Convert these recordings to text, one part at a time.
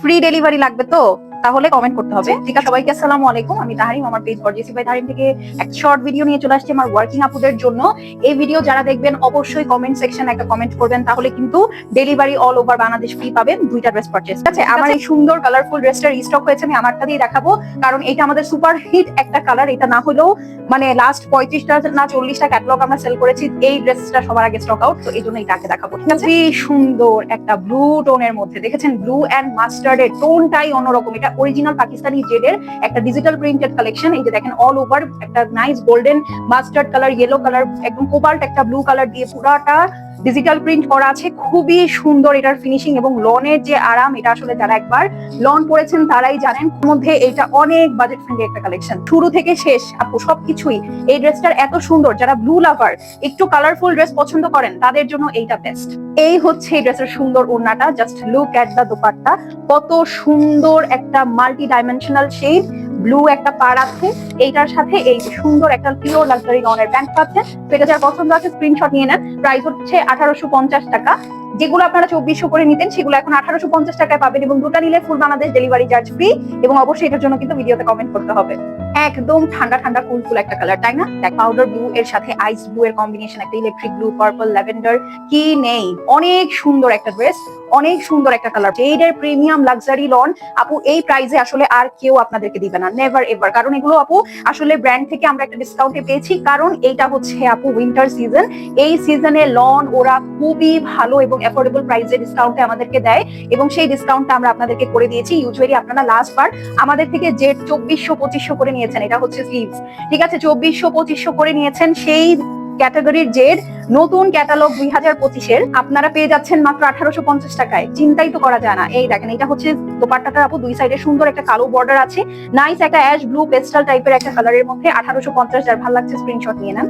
Free delivery লাগবে তো? তাহলে কমেন্ট করতে হবে। ঠিক আছে সবাইকে আসসালামু আলাইকুম। আমি তাহারিম আমার পেজ গর্জিয়াসি বাই তাহারিম থেকে একটা শর্ট ভিডিও নিয়ে চলে আসছি আমার ওয়ার্কিং আপুদের জন্য। এই ভিডিও যারা দেখবেন অবশ্যই কমেন্ট সেকশন একটা কমেন্ট করবেন। তাহলে কিন্তু delivery all over Bangladesh free পাবেন দুইটা ড্রেস পারচেস আছে? আমার এই সুন্দর কালারফুল ড্রেসটা রিস্টক হয়েছে আমি আমারটা দিয়ে দেখাবো। কারণ এটা আমাদের সুপার হিট একটা কালার এটা না হলেও মানে লাস্ট পঁয়ত্রিশটা না চল্লিশটা ক্যাটলগ আমরা সেল করেছি এই ড্রেসটা সবার আগে স্টক আউট তো এই জন্য এটাকে দেখাবো। ঠিক আছে? খুবই সুন্দর একটা ব্লু টোনের মধ্যে দেখেছেন? ব্লু অ্যান্ড মাস্টার্ডের টোনটাই অন্যরকম এটা অরিজিনাল পাকিস্তানি জেডের একটা ডিজিটাল প্রিন্টেড কালেকশন এই যে দেখেন অল ওভার একটা nice golden mustard colour yellow colour একদম কোবাল্ট একটা ব্লু কালার দিয়ে পুরাটা ডিজিটাল প্রিন্ট করা আছে, খুবই সুন্দর এটার ফিনিশিং এবং লনের যে আরাম, এটা আসলে যারা একবার লন পরেছেন তারাই জানেন। মধ্যে এটা অনেক বাজেট ফ্রেন্ডলি একটা কালেকশন শুরু থেকে শেষ, আপু, সবকিছুই। এই ড্রেসটার এত সুন্দর, যারা ব্লু লাভার একটু কালারফুল ড্রেস পছন্দ করেন, তাদের জন্য এইটা বেস্ট এই হচ্ছে এই ড্রেসের সুন্দর ওড়নাটা just look at the dupatta. কত সুন্দর একটা মাল্টি ডাইমেনশনাল শেড ব্লু একটা পার আছে, এইটার সাথে এই সুন্দর একটা পিওর লাক্সারি লনের প্যান্ট পাচ্ছেন। সেটা যার পছন্দ আছে স্ক্রিনশট নিয়ে নেন। প্রাইস হচ্ছে আঠারোশো পঞ্চাশ টাকা। যেগুলো আপনারা চব্বিশশো করে নিতেন, সেগুলো এখন আঠারোশো পঞ্চাশ টাকায় পাবেন এবং দুটা নিলে full Bangladesh delivery charge free এবং অবশ্যই এটার জন্য কিন্তু ভিডিওতে কমেন্ট করতে হবে। একদম ঠান্ডা ঠান্ডা কুল কুল একটা কালার তাই না? দেখ পাউডার ব্লু এর সাথে আইস ব্লু এর কম্বিনেশন একটা ইলেকট্রিক ব্লু পার্পল ল্যাভেন্ডার কি নেই? অনেক সুন্দর একটা ড্রেস অনেক সুন্দর একটা কালারের প্রিমিয়াম লাক্সারি লন আপু, এই প্রাইসে আসলে আর কেউ আপনাদেরকে দিবে না নেভার এভার কারণ এগুলো, আপু, আসলে ব্র্যান্ড থেকে আমরা একটা ডিসকাউন্টে পেয়েছি, কারণ এইটা হচ্ছে, আপু উইন্টার সিজন এই সিজনে লন ওরা খুবই ভালো এবং অ্যাফোর্ডেবল প্রাইসে ডিসকাউন্টে আমাদেরকে দেয় এবং সেই ডিসকাউন্টটা আমরা আপনাদেরকে করে দিয়েছি। ইউজুয়ালি আপনারা লাস্ট বার আমাদের থেকে যে চব্বিশশো, পঁচিশশো করে নিয়েছেন, এটা হচ্ছে স্লিভস ঠিক আছে, চব্বিশশো, পঁচিশশো করে নিয়েছেন সেই ক্যাটাগরির জেড। নতুন ক্যাটালগ দুই হাজার পঁচিশের। আপনারা পেয়ে যাচ্ছেন মাত্র আঠারোশো পঞ্চাশ টাকায়। চিন্তাই তো করা যায় না। এই দেখেন, এটা হচ্ছে দোপাট্টাটার আপু, দুই সাইডে সুন্দর একটা কালো বর্ডার আছে। নাইস একটা অ্যাশ ব্লু পেস্টাল টাইপের একটা কালারের মধ্যে আঠারোশো পঞ্চাশ, যার ভালো লাগছে স্ক্রিনশট নিয়ে নেন।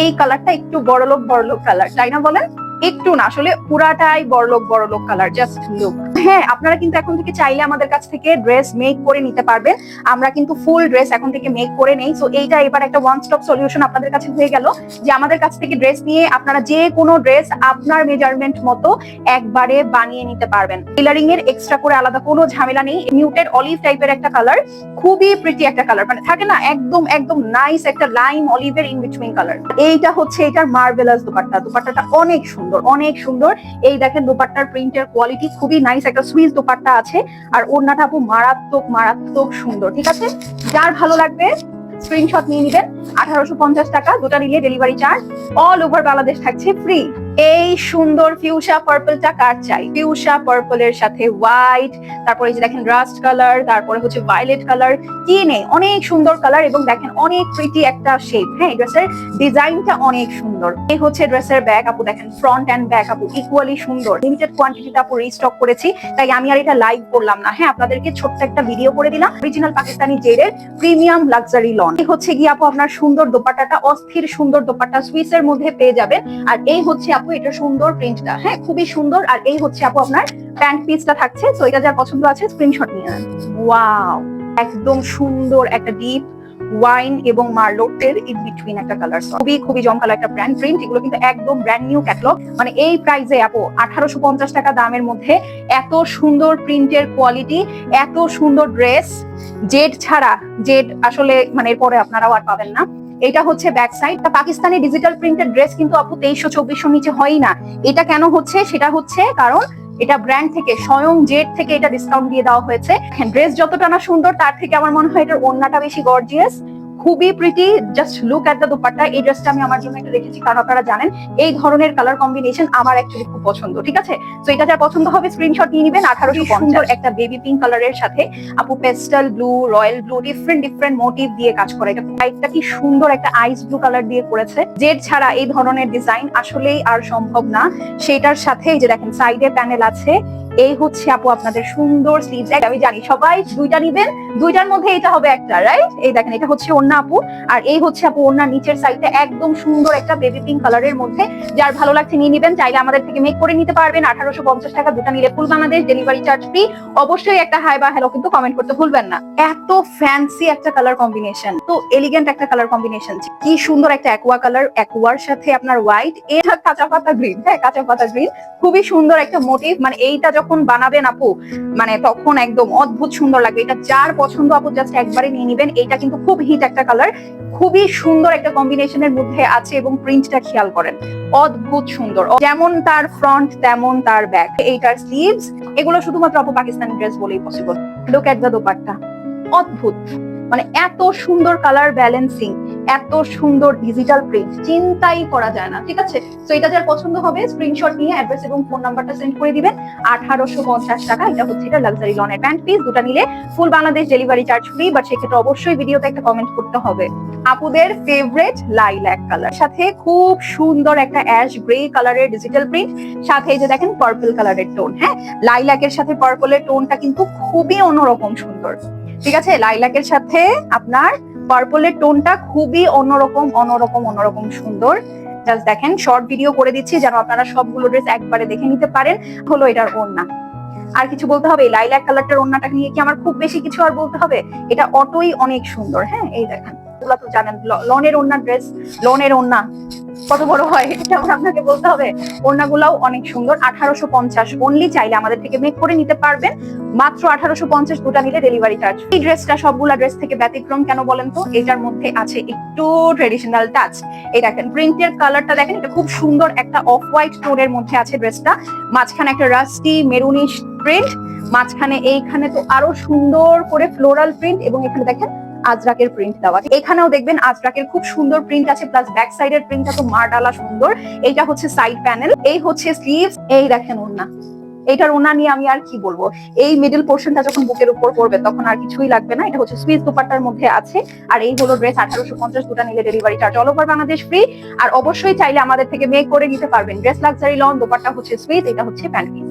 এই কালারটা একটু বড়লোক বড়লোক কালার তাই না বলেন? একটু না, আসলে পুরাটাই বড়লোক বড়লোক কালার জাস্ট লুক হ্যাঁ আপনারা কিন্তু এখন থেকে চাইলে আমাদের কাছ থেকে ড্রেস মেক করে নিতে পারবেন। আমরা কিন্তু ফুল ড্রেস এখন থেকে মেক করে নেই। সো এইটা এবার একটা ওয়ান স্টপ সলিউশন আপনাদের কাছে হয়ে গেল যে আমাদের কাছ থেকে ড্রেস নিয়ে আপনারা যে কোনো ড্রেস আপনার মেজারমেন্ট মতো একবারে বানিয়ে নিতে পারবেন। টেলারিং এর এক্সট্রা করে আলাদা কোনো ঝামেলা নেই। মিউটেড অলিভ টাইপের একটা কালার খুবই প্রিটি একটা কালার মানে থাকে না, একদম একদম নাইস একটা লাইম অলিভের ইন বিটুইন কালার এইটা হচ্ছে এটার মার্বেলাস দোপাট্টা। দোপাট্টাটা অনেক সুন্দর। অনেক সুন্দর। এই দেখেন দোপাট্টার প্রিন্টের কোয়ালিটি খুবই নাইস একটা সুইস দোপাট্টা আছে। আর ওড়নাটা আপু মারাত্মক মারাত্মক সুন্দর, ঠিক আছে? যার ভালো লাগবে স্ক্রিনশট নিয়ে নেবেন। আঠারোশো পঞ্চাশ টাকা, দুটা নিলে delivery charge all over Bangladesh থাকছে ফ্রি এই সুন্দর ফিউশা পার্পলটা কার চাই? ফিউশা পার্পলের সাথে হোয়াইট তারপরে এই যে দেখেন রাস্ট কালার তারপরে হচ্ছে ভায়োলেট কালার কি নেই? অনেক সুন্দর কালার এবং দেখেন অনেক প্রিটি একটা শেপ হ্যাঁ? ড্রেসের ডিজাইনটা অনেক সুন্দর। এই হচ্ছে ড্রেসের ব্যাগ আপু দেখেন ফ্রন্ট অ্যান্ড ব্যাক আপু ইকুয়ালি সুন্দর। লিমিটেড কোয়ান্টিটিতে আপু রিস্টক করেছি, তাই আমি আর এটা লাইভ করলাম না হ্যাঁ? আপনাদেরকে ছোট্ট একটা ভিডিও করে দিলাম অরিজিনাল পাকিস্তানি জেডের প্রিমিয়াম লাক্সারি লন এই হচ্ছে গিয়ে আপু আপনার সুন্দর দোপাট্টাটা, অস্থির সুন্দর দোপাট্টা সুইসের মধ্যে পেয়ে যাবেন। আর এই হচ্ছে আপু এটা সুন্দর প্রিন্টটা হ্যাঁ খুবই সুন্দর। আর এই হচ্ছে আপু আপনার প্যান্ট পিসটা থাকছে। তো এটা যার পছন্দ আছে স্ক্রিনশট নিয়ে নেন। ওয়াও একদম সুন্দর একটা ডিপ ওয়াইন এবং মার্লোটের ইন বিটুইন একটা কালার খুবই খুবই জমকালো একটা ব্র্যান্ড প্রিন্ট এগুলো কিন্তু একদম ব্র্যান্ড নিউ ক্যাটলগ মানে এই প্রাইসে আপু আঠারোশো পঞ্চাশ টাকা দামের মধ্যে এত সুন্দর প্রিন্টের কোয়ালিটি এত সুন্দর ড্রেস জেড ছাড়া জেড আসলে মানে এরপরে আপনারাও আর পাবেন না। এটা হচ্ছে back side Pakistani digital printed dress কিন্তু আপু তেইশশো চব্বিশশো নিচে হয় না। এটা কেন হচ্ছে? সেটা হচ্ছে কারণ এটা ব্র্যান্ড থেকে, স্বয়ং জেট থেকে এটা ডিসকাউন্ট দিয়ে দেওয়া হয়েছে। ড্রেস যতটা না সুন্দর, তার থেকে আমার মনে হয় এটার অন্যটা বেশি গর্জিয়াস খুবই pretty just look at the dupatta এই ড্রেসটা আমি আমার জন্য একটা রেখেছি কারণ আপনারা জানেন এই ধরনের কালার কম্বিনেশন আমার অ্যাকচুয়ালি খুব পছন্দ ঠিক আছে? তো এটা যার পছন্দ হবে স্ক্রিনশট নিয়ে নেবেন আঠারোশো সুন্দর একটা বেবি পিঙ্ক কালারের সাথে আপু pastel blue royal blue different different motive দিয়ে কাজ করে। এটা হোয়াইটটা কি সুন্দর একটা আইস ব্লু কালার দিয়ে করেছে। জেড ছাড়া এই ধরনের ডিজাইন আসলেই আর সম্ভব না। সেটার সাথে এই যে দেখেন সাইডে প্যানেল আছে এই হচ্ছে আপু আপনাদের সুন্দর স্লিভস আমি জানি সবাই দুইটা নিবেন, দুইটার মধ্যে এটা হবে একটা রাইট এই দেখেন, এটা হচ্ছে ওন্না আপু। আর এই হচ্ছে আপু ওন্নার নিচের সাইডটা একদম সুন্দর একটা বেবি পিঙ্ক কালারের মধ্যে। যার ভালো লাগছে নিয়ে নিবেন, চাইলে আমাদের থেকে মেক করে নিতে পারবেন। আঠারোশো পঞ্চাশ টাকা দুটা নিলে full Bangladesh delivery charge free অবশ্যই একটা হাই বা হ্যালো কিন্তু কমেন্ট করতে ভুলবেন না। এত ফ্যান্সি একটা কালার কম্বিনেশন তো এলিগেন্ট একটা কালার কম্বিনেশন কি সুন্দর একটা অ্যাকোয়া কালার অ্যাকোয়ার সাথে আপনার হোয়াইট এটা কাঁচা পাতা গ্রিন হ্যাঁ কাঁচা পাতা গ্রিন খুবই সুন্দর একটা মোটিভ মানে এইটা যখন বানাবেন আপু মানে তখন একদম অদ্ভুত সুন্দর লাগবে। এটা যার পছন্দ আপু জাস্ট একবারে নিয়ে নিবেন। এটা কিন্তু খুব হিট একটা কালার খুবই সুন্দর একটা কম্বিনেশনের মধ্যে আছে এবং প্রিন্টটা খেয়াল করেন। অদ্ভুত সুন্দর। যেমন তার ফ্রন্ট তেমন তার ব্যাক এইটার স্লিভস এগুলো শুধুমাত্র আপু পাকিস্তানি ড্রেস বলেই possible look at the dupatta. অদ্ভুত। মানে এত সুন্দর কালার ব্যালেন্সিং এত সুন্দর ডিজিটাল প্রিন্ট চিন্তাই করা যায় না, ঠিক আছে? তো এটা যার পছন্দ হবে স্ক্রিনশট নিয়ে অ্যাড্রেস এবং ফোন নাম্বারটা সেন্ড করে দিবেন। আঠারোশো পঞ্চাশ টাকা, এটা হচ্ছে এটা লাক্সারি লনের প্যান্ট পিস দুটা নিলে full Bangladesh delivery charge free but সেক্ষেত্রে অবশ্যই ভিডিওতে একটা কমেন্ট করতে হবে। আপুদের ফেভারিট লাইল্যাক কালার সাথে খুব সুন্দর একটা অ্যাশ গ্রে কালারের ডিজিটাল প্রিন্ট সাথে এই যে দেখেন পার্পল কালারের টোন হ্যাঁ? লাইল্যাকের সাথে পার্পলের টোনটা কিন্তু খুবই অন্যরকম সুন্দর। ঠিক আছে? লাইলাকের সাথে আপনার পার্পলের টোনটা খুবই অন্যরকম অন্যরকম অন্যরকম সুন্দর। জাস্ট দেখেন শর্ট ভিডিও করে দিচ্ছি যেন আপনারা সবগুলো ড্রেস একবারে দেখে নিতে পারেন। হলো এটার ওড়না। আর কিছু বলতে হবে লাইলাক কালারটার ওড়নাটা নিয়ে কি আমার খুব বেশি কিছু আর বলতে হবে? এটা অটোই অনেক সুন্দর হ্যাঁ? এই দেখেন। তো জানেন লনের ওড়না ড্রেস লনের ওড়না, কত বড় হয় এটা আপনাকে বলতে হবে? ওড়নাগুলাও অনেক সুন্দর, আঠারোশো পঞ্চাশ অনলি চাইলে আমাদের থেকে মেক করে নিতে পারবেন, মাত্র আঠারোশো পঞ্চাশ দুটা নিলে ডেলিভারি চার্জ এই ড্রেসটা সবগুলা ড্রেস থেকে ব্যতিক্রম কেন বলেন তো? এটার মধ্যে আছে একটু ট্রেডিশনাল টাচ এই দেখেন প্রিন্টের কালারটা দেখেন, এটা খুব সুন্দর একটা অফ হোয়াইট টোনের মধ্যে আছে ড্রেসটা মাঝখানে একটা রাস্টি মেরুনিশ প্রিন্ট মাঝখানে এইখানে তো আরও সুন্দর করে ফ্লোরাল প্রিন্ট এবং এখানে দেখেন আজরাকের প্রিন্ট দেওয়া। এখানেও দেখবেন আজরাকের খুব সুন্দর প্রিন্ট আছে প্লাস ব্যাক সাইডের প্রিন্টটা তো মারডালা সুন্দর। এইটা হচ্ছে সাইড প্যানেল এই হচ্ছে স্লিভস এই দেখেন ওন্না এইটার ওনা নিয়ে আমি আর কি বলব? এই মিডল পোর্শনটা যখন বুকের উপর পড়বে, তখন আর কিছুই লাগবে না। এটা হচ্ছে সুইস দুপাট্টার মধ্যে আছে। আর এই হলো ড্রেস আঠারোশো পঞ্চাশ, দুটা নিলে delivery charge all over Bangladesh free আর অবশ্যই চাইলে আমাদের থেকে মেক করে নিতে পারবেন। ড্রেস লাক্সারি লন দোপাট্টা হচ্ছে সুইস এটা হচ্ছে প্যান্ট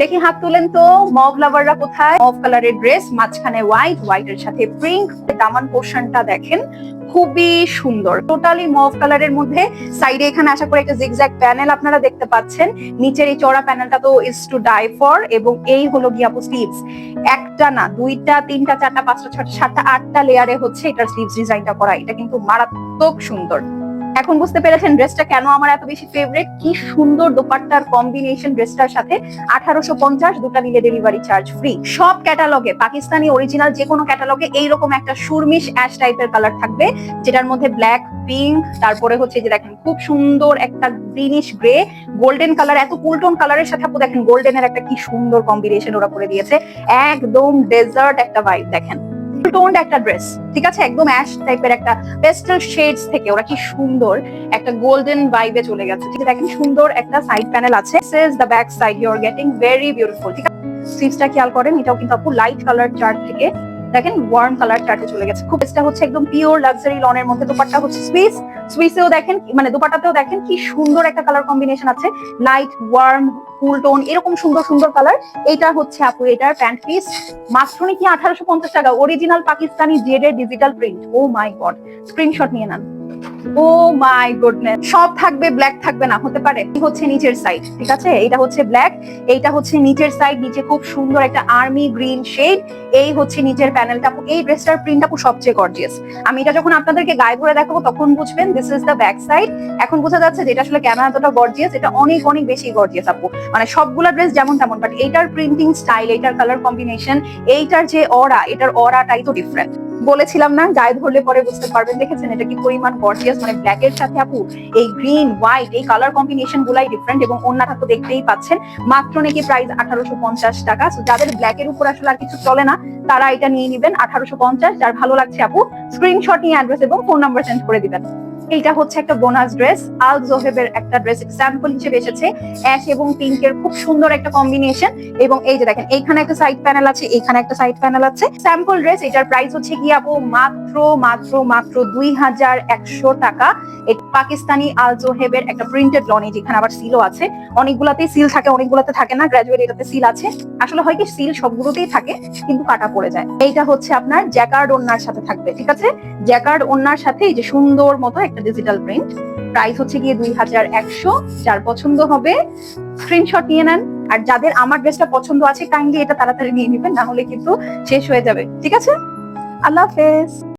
দেখি হাত তুলেন তো। মভ লাভাররা কোথায়? মভ কালারের ড্রেস মাঝখানে হোয়াইট হোয়াইটের সাথে প্রিন্ট দামান পোর্শনটা দেখেন, খুবই সুন্দর। টোটালি মভ কালারের মধ্যে। সাইডে এখানে আশা করি একটা জিগজ্যাগ প্যানেল আপনারা দেখতে পাচ্ছেন। নিচের এই চড়া প্যানেলটা তো ইজ টু ডাই ফর এবং এই হলো গিয়াপু স্লিভস একটা না, দুইটা, তিনটা, চারটা, পাঁচটা ছটা সাতটা, আটটা লেয়ারে হচ্ছে এটার স্লিভস ডিজাইনটা করা। এটা কিন্তু মারাত্মক সুন্দর। এখন বুঝতে পেরেছেন ড্রেসটা কেন আমার এত বেশি ফেভারিট কি সুন্দর দোপাট্টার কম্বিনেশন ড্রেসটার সাথে আঠারোশো পঞ্চাশ দুটা নিলে ডেলিভারি চার্জ ফ্রি সব ক্যাটালগে পাকিস্তানি অরিজিনাল যে কোনো ক্যাটালগে এইরকম একটা সুরমিশ অ্যাশ টাইপের কালার থাকবে, যেটার মধ্যে ব্ল্যাক পিঙ্ক তারপরে হচ্ছে যে দেখেন খুব সুন্দর একটা গ্রিনিশ গ্রে গোল্ডেন কালার এত কুলটন কালারের সাথে আপু দেখেন গোল্ডেনের একটা কি সুন্দর কম্বিনেশন ওরা করে দিয়েছে। একদম ডেজার্ট একটা ভাইব দেখেন। টোন্ড একটা ড্রেস ঠিক আছে? একদম অ্যাশ টাইপের একটা পেস্টেল শেডস থেকে, ওরা কি সুন্দর একটা গোল্ডেন ভাইবে চলে গেছে। ঠিক আছে? দেখেন সুন্দর একটা সাইড প্যানেল আছে। This the back side you are getting very beautiful ঠিক আছে? স্লিভসটা খেয়াল করেন, এটাও কিন্তু আপু লাইট কালার চার্ট থেকে। দেখেন ওয়ার্ম কালার টাটে চলে গেছে। খুব এটা হচ্ছে একদম পিওর লাক্সারি লনের মধ্যে দোপাট্টা হচ্ছে সুইস সুইসেও দেখেন মানে দোপাট্টাতেও দেখেন কি সুন্দর একটা কালার কম্বিনেশন আছে। লাইট ওয়ার্ম ফুল টোন এরকম সুন্দর সুন্দর কালার এটা হচ্ছে আপু, এটার প্যান্ট পিস মাত্র নাকি আঠারোশো পঞ্চাশ টাকা। Original Pakistani জেডের digital print oh my god screenshot নিয়ে নেন। ও মাই গুডনেস, সব থাকবে, ব্ল্যাক থাকবে না, হতে পারে। হচ্ছে নিচের সাইড ঠিক আছে? এটা হচ্ছে ব্ল্যাক, এইটা হচ্ছে নিচের সাইড নিচে খুব সুন্দর একটা আর্মি গ্রিন শেড এই হচ্ছে নিচের প্যানেলটা এই ড্রেসটার প্রিন্ট আপু সবচেয়ে গর্জিয়াস আমি এটা যখন আপনাদেরকে গায়ে ধরে দেখাবো, তখন বুঝবেন this is the back side এখন বোঝা যাচ্ছে যে এটা আসলে কেন এতটা গর্জিয়াস এটা অনেক অনেক বেশি গর্জিয়াস আপু। মানে সবগুলা ড্রেস যেমন তেমন বাট এইটার প্রিন্টিং স্টাইল এইটার কালার কম্বিনেশন এইটার যে অরা এটার অরাটাই তো ডিফারেন্ট বলেছিলাম না, গায়ে ধরলে পরে বুঝতে পারবেন। দেখেছেন এটা কি পরিমাণ গর্জিয়াস মানে ব্ল্যাক এর সাথে আপু এই গ্রিন হোয়াইট এই কালার কম্বিনেশন গুলাই ডিফারেন্ট এবং অন্যটা তো দেখতেই পাচ্ছেন। মাত্র নাকি প্রাইস আঠারোশো পঞ্চাশ টাকা। যাদের ব্ল্যাক এর উপর আসলে আর কিছু চলে না, তারা এটা নিয়ে নিবেন আঠারোশো পঞ্চাশ। যার ভালো লাগছে আপু স্ক্রিনশট নিয়ে অ্যাড্রেস এবং ফোন নাম্বার চেঞ্জ করে দিবেন। এইটা হচ্ছে একটা বোনাস ড্রেস। আল জোহেবের একটা ড্রেস স্যাম্পল হিসেবে এসেছে। অ্যাশ এবং পিঙ্কের খুব সুন্দর একটা কম্বিনেশন এবং এই যে দেখেন, এইখানে একটা সাইড প্যানেল আছে এখানে একটা সাইড প্যানেল আছে। স্যাম্পল ড্রেস এটার প্রাইস হচ্ছে কি আপু মাত্র মাত্র মাত্র দুই হাজার একশো টাকা। পাকিস্তানি আল জোহেবের একটা প্রিন্টেড লন যেখানে আবার সিলও আছে। অনেকগুলাতেই সিল থাকে, অনেকগুলোতে থাকে না গ্রাজুয়েট এটাতে সিল আছে। আসলে হয় কি সিল সবগুলোতেই থাকে, কিন্তু কাটা পড়ে যায়। এইটা হচ্ছে আপনার জ্যাকার্ড ওন্নার সাথে থাকবে, ঠিক আছে? জ্যাকার্ড ওন্নার সাথে এই যে সুন্দর মতো একটা ডিজিটাল প্রিন্ট প্রাইস হচ্ছে গিয়ে দুই হাজার একশো। যার পছন্দ হবে স্ক্রিনশট নিয়ে নেন। আর যাদের আমার ড্রেসটা পছন্দ আছে কাইন্ডলি এটা তাড়াতাড়ি নিয়ে নেবেন, না হলে কিন্তু শেষ হয়ে যাবে। ঠিক আছে? আল্লাহ হাফেজ।